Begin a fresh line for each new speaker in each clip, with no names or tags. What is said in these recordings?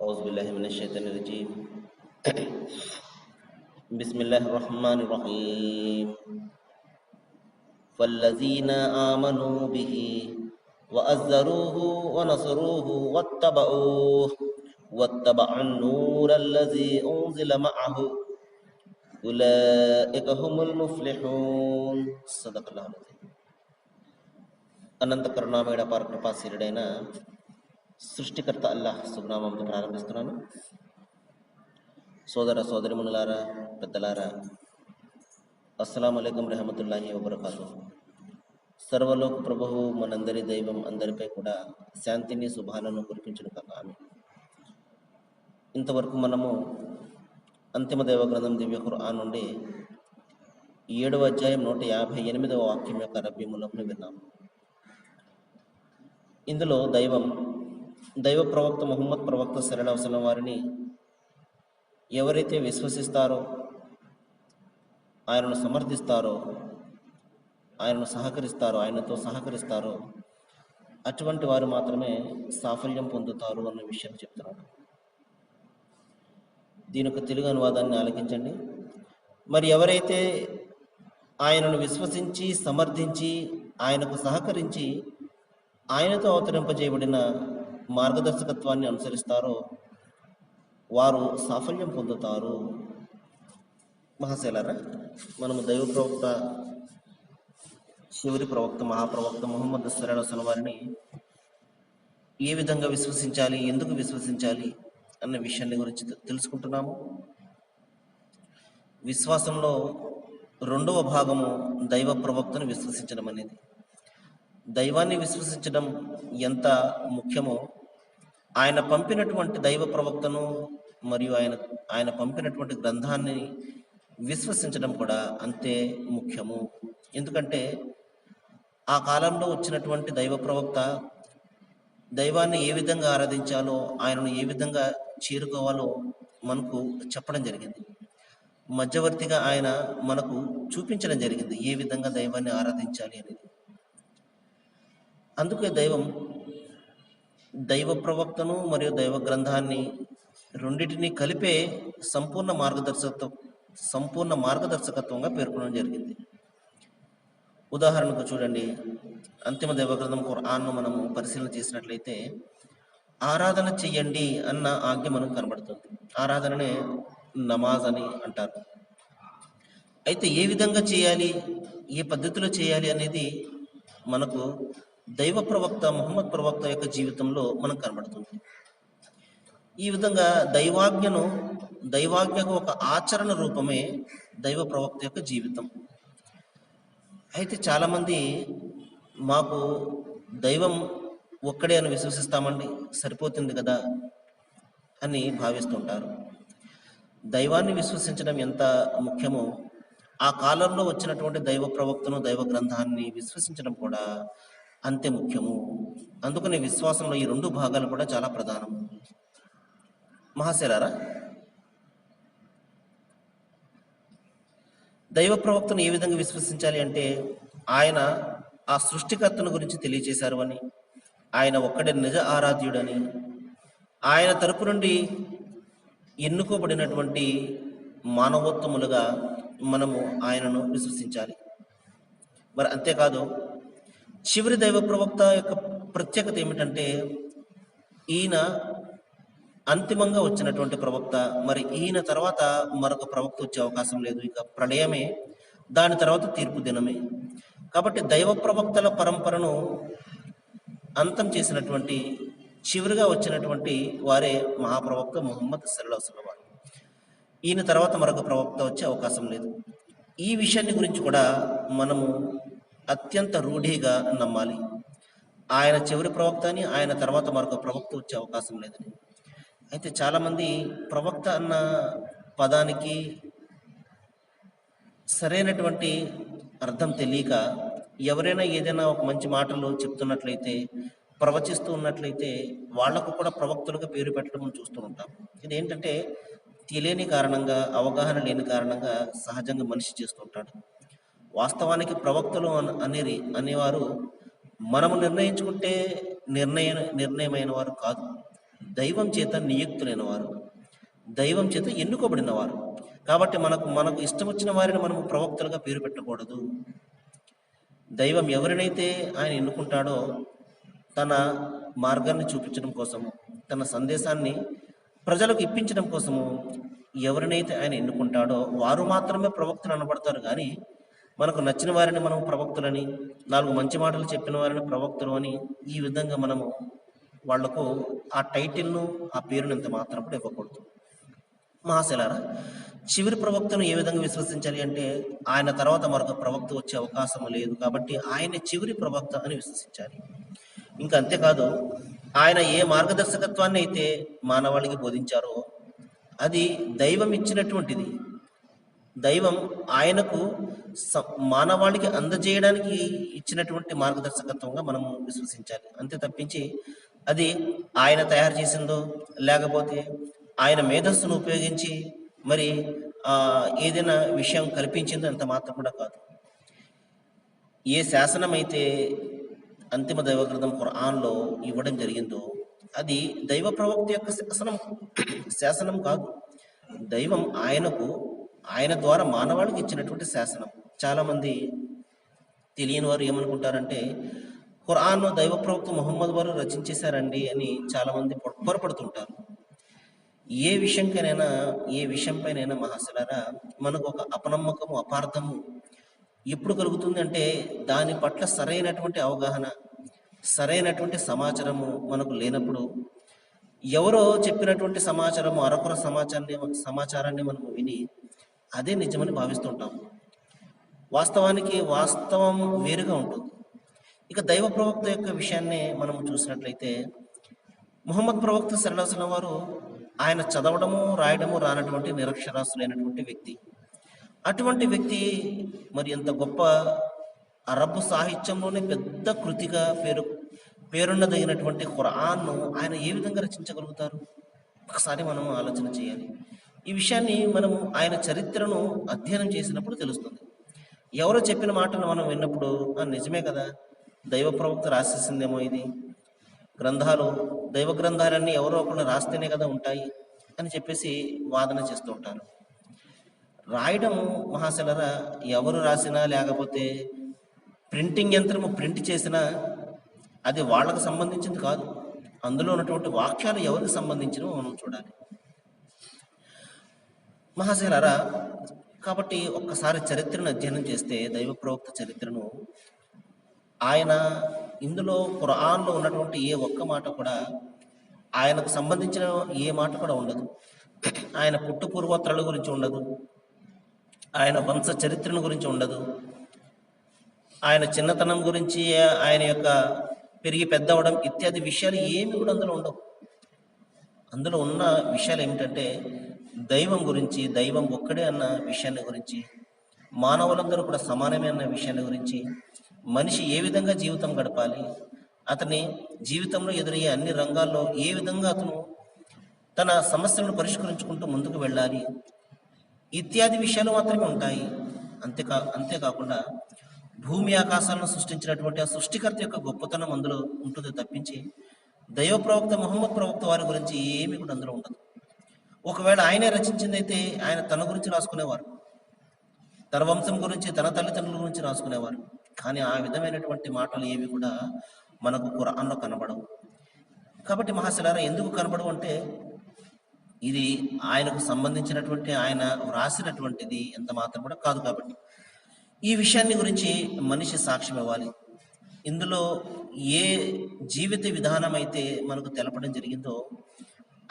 أعوذ بالله من الشيطان الرجيم بسم الله الرحمن الرحيم فالذين آمنوا به وأزروه ونصروه واتبعوه واتبعوا النور الذي أنزل معه أولئك هم المفلحون صدق الله العظيم అనంత కరుణామయుడ పరకృపాశీరుడైన సృష్టికర్త అల్లాహ్ శుభనామంతో ప్రారంభిస్తున్నాను. సోదర సోదరిమునులారా పెద్దలారా అస్సలం అలైకం రెహమతుల్లాహి వబర్కాతు. సర్వలోక ప్రభువు మనందరి దైవం అందరిపై కూడా శాంతిని శుభాలను కురిపించును కాక ఆమె ఇంతవరకు మనము అంతిమ దైవ గ్రంథం దివ్య ఖుర్ఆన్ నుండి ఏడవ అధ్యాయం నూట యాభై ఎనిమిదవ వాక్యం యొక్క రబ్బీ మూలంను విన్నాము. ఇందులో దైవం దైవ ప్రవక్త ముహమ్మద్ ప్రవక్త సరళవసలం వారిని ఎవరైతే విశ్వసిస్తారో ఆయనను సమర్థిస్తారో ఆయనను సహకరిస్తారో ఆయనతో సహకరిస్తారో అటువంటి వారు మాత్రమే సాఫల్యం పొందుతారు అన్న విషయం చెప్తున్నాడు. దీని యొక్క తెలుగు అనువాదాన్ని ఆలకించండి. మరి ఎవరైతే ఆయనను విశ్వసించి సమర్థించి ఆయనకు సహకరించి ఆయనతో అవతరింపజేయబడిన మార్గదర్శకత్వాన్ని అనుసరిస్తారో వారు సాఫల్యం పొందుతారు. మహాశైలరా మనము దైవ ప్రవక్త శివరి ప్రవక్త మహాప్రవక్త ముహమ్మద్ సరళసన వారిని ఏ విధంగా విశ్వసించాలి ఎందుకు విశ్వసించాలి అన్న విషయాన్ని గురించి తెలుసుకుంటున్నాము. విశ్వాసంలో రెండవ భాగము దైవ ప్రవక్తను విశ్వసించడం అనేది. దైవాన్ని విశ్వసించడం ఎంత ముఖ్యమో ఆయన పంపినటువంటి దైవ ప్రవక్తను మరియు ఆయన ఆయన పంపినటువంటి గ్రంథాన్ని విశ్వసించడం కూడా అంతే ముఖ్యము. ఎందుకంటే ఆ కాలంలో వచ్చినటువంటి దైవ ప్రవక్త దైవాన్ని ఏ విధంగా ఆరాధించాలో ఆయనను ఏ విధంగా చేరుకోవాలో మనకు చెప్పడం జరిగింది. మధ్యవర్తిగా ఆయన మనకు చూపించడం జరిగింది ఏ విధంగా దైవాన్ని ఆరాధించాలి అనేది. అందుకే దైవం దైవ ప్రవక్తను మరియు దైవ గ్రంథాన్ని రెండింటినీ కలిపే సంపూర్ణ మార్గదర్శకత్వం సంపూర్ణ మార్గదర్శకత్వంగా పేర్కొనడం జరిగింది. ఉదాహరణకు చూడండి. అంతిమ దైవ గ్రంథం ఖురాన్ను మనము పరిశీలన చేసినట్లయితే ఆరాధన చెయ్యండి అన్న ఆజ్ఞ మనకు కనబడుతుంది. ఆరాధననే నమాజ్ అని అంటారు. అయితే ఏ విధంగా చేయాలి? ఏ పద్ధతిలో చేయాలి అనేది మనకు దైవ ప్రవక్త ముహమ్మద్ ప్రవక్త యొక్క జీవితంలో మనకు కనబడుతుంది ఈ విధంగా దైవాజ్ఞను దైవాజ్ఞకు ఒక ఆచరణ రూపమే దైవ ప్రవక్త యొక్క జీవితం. అయితే చాలామంది మాకు దైవం ఒక్కడే అని విశ్వసిస్తామండి సరిపోతుంది కదా అని భావిస్తుంటారు దైవాన్ని విశ్వసించడం ఎంత ముఖ్యమో ఆ కాలంలో వచ్చినటువంటి దైవ ప్రవక్తను దైవ గ్రంథాన్ని విశ్వసించడం కూడా అంతే ముఖ్యము. అందుకని విశ్వాసంలో ఈ రెండు భాగాలు కూడా చాలా ప్రధానం. మహాశరారా దైవ ప్రవక్తను ఏ విధంగా విశ్వసించాలి అంటే ఆయన ఆ సృష్టికర్తను గురించి తెలియజేశారు అని ఆయన ఒక్కడే నిజ ఆరాధ్యుడని ఆయన తరపు నుండి ఎన్నుకోబడినటువంటి మానవోత్తములుగా మనము ఆయనను విశ్వసించాలి. మరి అంతేకాదు చివరి దైవ ప్రవక్త యొక్క ప్రత్యేకత ఏమిటంటే ఈయన అంతిమంగా వచ్చినటువంటి ప్రవక్త. మరి ఈయన తర్వాత మరొక ప్రవక్త వచ్చే అవకాశం లేదు. ఇక ప్రళయమే దాని తర్వాత తీర్పు దినమే. కాబట్టి దైవ ప్రవక్తల పరంపరను అంతం చేసినటువంటి చివరిగా వచ్చినటువంటి వారే మహాప్రవక్త ముహమ్మద్ సల్లాహుల వారు ఈయన తర్వాత మరొక ప్రవక్త వచ్చే అవకాశం లేదు. ఈ విషయాన్ని గురించి కూడా మనము అత్యంత రూఢిగా నమ్మాలి. ఆయన చివరి ప్రవక్త అని ఆయన తర్వాత మరొక ప్రవక్త వచ్చే అవకాశం లేదని అయితే చాలామంది ప్రవక్త అన్న పదానికి సరైనటువంటి అర్థం తెలియక ఎవరైనా ఏదైనా ఒక మంచి మాటలు చెప్తున్నట్లయితే ప్రవచిస్తూ ఉన్నట్లయితే వాళ్ళకు కూడా ప్రవక్తలుగా పేరు పెట్టడం మనం చూస్తూ ఉంటాం. ఇది ఏంటంటే తెలియని కారణంగా అవగాహన లేని కారణంగా సహజంగా మనిషి చేస్తుంటాడు వాస్తవానికి ప్రవక్తలు అనేది అనేవారు మనము నిర్ణయించుకుంటే నిర్ణయ నిర్ణయమైన వారు కాదు. దైవం చేత నియుక్తులైన వారు దైవం చేత ఎన్నుకోబడిన వారు కాబట్టి మనకు మనకు ఇష్టం వచ్చిన వారిని మనము ప్రవక్తలుగా పేరు పెట్టకూడదు. దైవం ఎవరినైతే ఆయన ఎన్నుకుంటాడో తన మార్గాన్ని చూపించడం కోసము తన సందేశాన్ని ప్రజలకు ఇప్పించడం కోసము ఎవరినైతే ఆయన ఎన్నుకుంటాడో వారు మాత్రమే ప్రవక్తలు అనబడతారు. కానీ మనకు నచ్చిన వారిని మనం ప్రవక్తులని నాలుగు మంచి మాటలు చెప్పిన వారిని ప్రవక్తులు అని ఈ విధంగా మనము వాళ్ళకు ఆ టైటిల్ను ఆ పేరును ఇంత మాత్రం కూడా ఇవ్వకూడదు. మహాశలారా చివరి ప్రవక్తను ఏ విధంగా విశ్వసించాలి అంటే ఆయన తర్వాత మరొక ప్రవక్త వచ్చే అవకాశం లేదు కాబట్టి ఆయన చివరి ప్రవక్త అని విశ్వసించాలి. ఇంకా అంతేకాదు ఆయన ఏ మార్గదర్శకత్వాన్ని అయితే మానవాళికి బోధించారో అది దైవం ఇచ్చినటువంటిది. దైవం ఆయనకు మానవాళికి అందజేయడానికి ఇచ్చినటువంటి మార్గదర్శకత్వంగా మనం విశ్వసించాలి. అంతే తప్పించి అది ఆయన తయారు చేసిందో లేకపోతే ఆయన మేధస్సును ఉపయోగించి మరి ఆ, ఏదైనా విషయం కల్పించిందో అంత మాత్రం కూడా కాదు. ఏ శాసనం అయితే అంతిమ దైవగ్రంథం ఖురాన్లో ఇవ్వడం జరిగిందో అది దైవ ప్రవక్త యొక్క శాసనం. శాసనం కాదు. దైవం ఆయనకు ఆయన ద్వారా మానవాళికి ఇచ్చినటువంటి శాసనం. చాలామంది తెలియని వారు ఏమనుకుంటారంటే ఖురాన్ దైవ ప్రవక్త మొహమ్మద్ వారు రచించేశారండి అని చాలామంది పొరపడుతుంటారు. ఏ విషయంకైనా ఏ విషయంపైనైనా మహాశలారా మనకు ఒక అపనమ్మకము అపార్థము ఎప్పుడు కలుగుతుంది అంటే దాని పట్ల సరైనటువంటి అవగాహన సరైనటువంటి సమాచారము మనకు లేనప్పుడు ఎవరో చెప్పినటువంటి సమాచారము అరకొర సమాచారాన్ని సమాచారాన్ని మనము విని అదే నిజమని భావిస్తుంటాము. వాస్తవానికి వాస్తవం వేరుగా ఉంటుంది. ఇక దైవ ప్రవక్త యొక్క విషయాన్ని మనం చూసినట్లయితే ముహమ్మద్ ప్రవక్త సరళాసన వారు ఆయన చదవడము రాయడము రానటువంటి నిరక్షరాస్తులైనటువంటి వ్యక్తి. అటువంటి వ్యక్తి మరి ఎంత గొప్ప అరబ్ సాహిత్యంలోనే పెద్ద కృతిగా పేరు పేరున్నదగినటువంటి ఖురాన్ను ఆయన ఏ విధంగా రచించగలుగుతారు? ఒకసారి మనం ఆలోచన చేయాలి. ఈ విషయాన్ని మనము ఆయన చరిత్రను అధ్యయనం చేసినప్పుడు తెలుస్తుంది. ఎవరో చెప్పిన మాటను మనం విన్నప్పుడు "ఆ, నిజమే కదా దైవ ప్రవక్త రాసేసిందేమో ఇది? గ్రంథాలు దైవ గ్రంథాలన్నీ ఎవరో ఒకళ్ళు రాస్తేనే కదా ఉంటాయి? అని చెప్పేసి వాదన చేస్తూ ఉంటారు. రాయడం మహాశలరా ఎవరు రాసినా లేకపోతే ప్రింటింగ్ యంత్రము ప్రింట్ చేసినా అది వాళ్ళకు సంబంధించింది కాదు. అందులో ఉన్నటువంటి వాక్యాలు ఎవరికి సంబంధించినవో మనం చూడాలి. మహాశలరా కాబట్టి ఒక్కసారి చరిత్రను అధ్యయనం చేస్తే దైవ ప్రవక్త చరిత్రను ఆయన ఇందులో ఖురాన్లో ఉన్నటువంటి ఏ ఒక్క మాట కూడా ఆయనకు సంబంధించిన ఏ మాట కూడా ఉండదు. ఆయన పుట్టు పూర్వోత్తరాల గురించి ఉండదు. ఆయన వంశ చరిత్రను గురించి ఉండదు. ఆయన చిన్నతనం గురించి ఆయన యొక్క పెరిగి పెద్దవడం ఇత్యాది విషయాలు ఏమి కూడా అందులో ఉండవు. అందులో ఉన్న విషయాలు ఏమిటంటే దైవం గురించి దైవం ఒక్కడే అన్న విషయాన్ని గురించి మానవులందరూ కూడా సమానమే అన్న విషయాన్ని గురించి మనిషి ఏ విధంగా జీవితం గడపాలి అతని జీవితంలో ఎదురయ్యే అన్ని రంగాల్లో ఏ విధంగా అతను తన సమస్యలను పరిష్కరించుకుంటూ ముందుకు వెళ్ళాలి ఇత్యాది విషయాలు మాత్రమే ఉంటాయి. అంతేకా అంతేకాకుండా భూమి ఆకాశాలను సృష్టించినటువంటి ఆ సృష్టికర్త యొక్క గొప్పతనం అందులో ఉంటుంది తప్పించి దైవ ప్రవక్త మొహమ్మద్ ప్రవక్త వారి గురించి ఏమీ కూడా అందులో ఉండదు. ఒకవేళ ఆయనే రచించిందైతే ఆయన తన గురించి రాసుకునేవారు. తన వంశం గురించి తన తల్లిదండ్రుల గురించి రాసుకునేవారు. కానీ ఆ విధమైనటువంటి మాటలు ఏవి కూడా మనకు ఖురాన్లో కనబడవు. కాబట్టి మహాశిలారా ఎందుకు కనబడవు అంటే ఇది ఆయనకు సంబంధించినటువంటి ఆయన వ్రాసినటువంటిది ఎంత మాత్రం కూడా కాదు కాబట్టి. ఈ విషయాన్ని గురించి మనిషి సాక్ష్యం ఇవ్వాలి. ఇందులో ఏ జీవిత విధానం అయితే మనకు తెలపడం జరిగిందో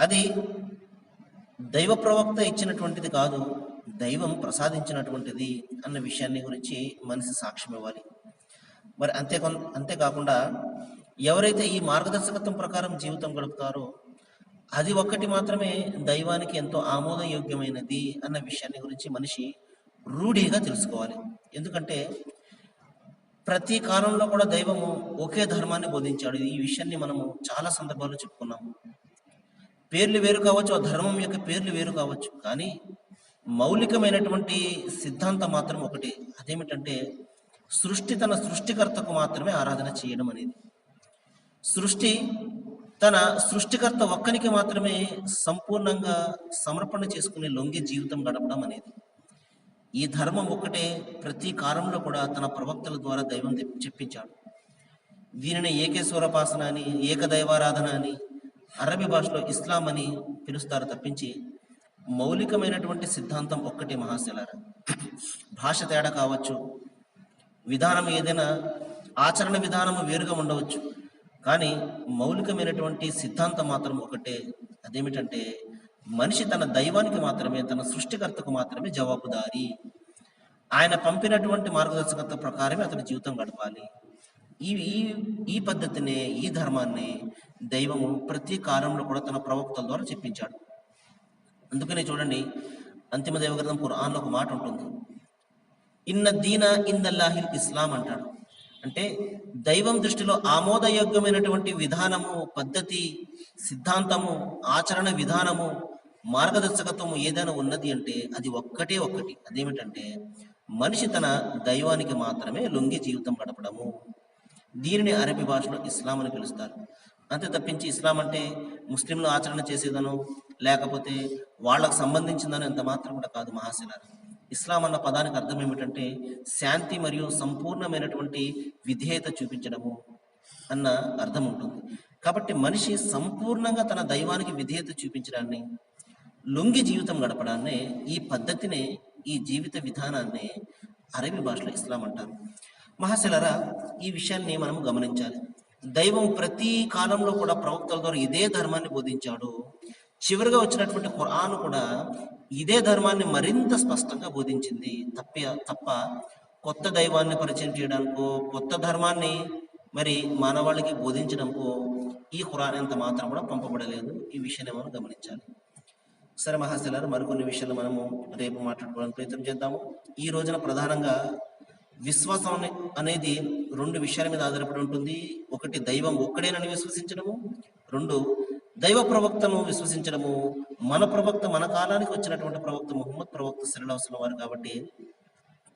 అది దైవ ప్రవక్త ఇచ్చినటువంటిది కాదు దైవం ప్రసాదించినటువంటిది అన్న విషయాన్ని గురించి మనిషి సాక్ష్యం ఇవ్వాలి. మరి అంతే అంతేకాకుండా ఎవరైతే ఈ మార్గదర్శకత్వం ప్రకారం జీవితం గడుపుతారో అది ఒక్కటి మాత్రమే దైవానికి ఎంతో ఆమోదయోగ్యమైనది అన్న విషయాన్ని గురించి మనిషి రూఢిగా తెలుసుకోవాలి. ఎందుకంటే ప్రతి కాలంలో కూడా దైవము ఒకే ధర్మాన్ని బోధించాడు. ఈ విషయాన్ని మనము చాలా సందర్భాల్లో చెప్పుకున్నాము. పేర్లు వేరు కావచ్చు ఆ ధర్మం యొక్క పేర్లు వేరు కావచ్చు కానీ మౌలికమైనటువంటి సిద్ధాంతం మాత్రం ఒకటి. అదేమిటంటే సృష్టి తన సృష్టికర్తకు మాత్రమే ఆరాధన చేయడం అనేది. సృష్టి తన సృష్టికర్త ఒక్కనికి మాత్రమే సంపూర్ణంగా సమర్పణ చేసుకునే లొంగి జీవితం గడపడం అనేది. ఈ ధర్మం ఒక్కటే ప్రతి కాలంలో కూడా తన ప్రవక్తల ద్వారా దైవం చెప్పించాడు. దీనిని ఏకేశ్వరపాసన అని ఏకదైవారాధన అని అరబీ భాషలో ఇస్లాం అని పిలుస్తారు తప్పించి మౌలికమైనటువంటి సిద్ధాంతం ఒక్కటే మహాశిలార. భాష తేడా కావచ్చు విధానం ఏదైనా ఆచరణ విధానము వేరుగా ఉండవచ్చు. కానీ మౌలికమైనటువంటి సిద్ధాంతం మాత్రం ఒకటే. అదేమిటంటే మనిషి తన దైవానికి మాత్రమే తన సృష్టికర్తకు మాత్రమే జవాబుదారి. ఆయన పంపినటువంటి మార్గదర్శకత్వ ప్రకారమే అతని జీవితం గడపాలి. ఈ ఈ ఈ పద్ధతినే ఈ ధర్మాన్ని దైవము ప్రతి కాలంలో కూడా తన ప్రవక్తల ద్వారా చెప్పించాడు. అందుకనే చూడండి అంతిమ దైవగ్రంథం ఖురాన్లో ఒక మాట ఉంటుంది. ఇన్న దీన ఇందల్లాహిల్ ఇస్లాం అంటాడు. అంటే దైవం దృష్టిలో ఆమోదయోగ్యమైనటువంటి విధానము పద్ధతి సిద్ధాంతము ఆచరణ విధానము మార్గదర్శకత్వము ఏదైనా ఉన్నది అంటే అది ఒక్కటే ఒక్కటి. అదేమిటంటే మనిషి తన దైవానికి మాత్రమే లొంగి జీవితం గడపడము. దీనిని అరబీ భాషలో ఇస్లాం అని పిలుస్తారు. అంతే తప్పించి ఇస్లాం అంటే ముస్లింలు ఆచరణ చేసేదను లేకపోతే వాళ్ళకు సంబంధించిందని అంత మాత్రం కూడా కాదు మహాశిలారు. ఇస్లాం అన్న పదానికి అర్థం ఏమిటంటే శాంతి మరియు సంపూర్ణమైనటువంటి విధేయత చూపించడము అన్న అర్థం ఉంటుంది. కాబట్టి మనిషి సంపూర్ణంగా తన దైవానికి విధేయత చూపించడాన్ని లొంగి జీవితం గడపడాన్ని ఈ పద్ధతినే ఈ జీవిత విధానాన్ని అరబీ భాషలో ఇస్లాం అంటారు. మహాశిలరా ఈ విషయాన్ని మనం గమనించాలి. దైవం ప్రతి కాలంలో కూడా ప్రవక్తల ద్వారా ఇదే ధర్మాన్ని బోధించాడు. చివరిగా వచ్చినటువంటి ఖురాన్ కూడా ఇదే ధర్మాన్ని మరింత స్పష్టంగా బోధించింది. తప్ప తప్ప కొత్త దైవాన్ని పరిచయం చేయడానికో కొత్త ధర్మాన్ని మరి మానవాళికి బోధించడంకో ఈ ఖురాన్ ఎంత మాత్రం కూడా పంపబడలేదు. ఈ విషయాన్ని మనం గమనించాలి. సరే మహాశిలారు మరికొన్ని విషయాలు మనము రేపు మాట్లాడుకోవడానికి ప్రయత్నం చేద్దాము. ఈ రోజున ప్రధానంగా విశ్వాసం అనేది రెండు విషయాల మీద ఆధారపడి ఉంటుంది. ఒకటి దైవం ఒక్కడేనని విశ్వసించడము రెండు దైవ ప్రవక్తను విశ్వసించడము మన ప్రవక్త మన కాలానికి వచ్చినటువంటి ప్రవక్త ముహమ్మద్ ప్రవక్త శరణవసరం వారు కాబట్టి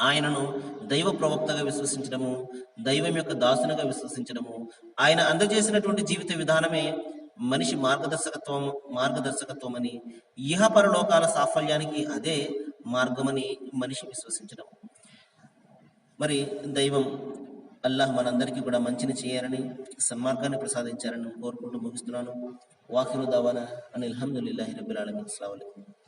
ఆయనను దైవ ప్రవక్తగా విశ్వసించడము దైవం యొక్క దాసునిగా విశ్వసించడము ఆయన అందజేసినటువంటి జీవిత విధానమే మనిషి మార్గదర్శకత్వం మార్గదర్శకత్వం అని ఇహపరలోకాల సాఫల్యానికి అదే మార్గమని మనిషి విశ్వసించడం మరి దైవం అల్లాహ్ మనందరికీ కూడా మంచిని చేయాలని సన్మార్గాన్ని ప్రసాదించాలని కోరుకుంటూ ముగిస్తున్నాను. వాకిరు దావానా అని అల్హమ్దుల్లాహి రబ్బిల్ ఆలమీన్.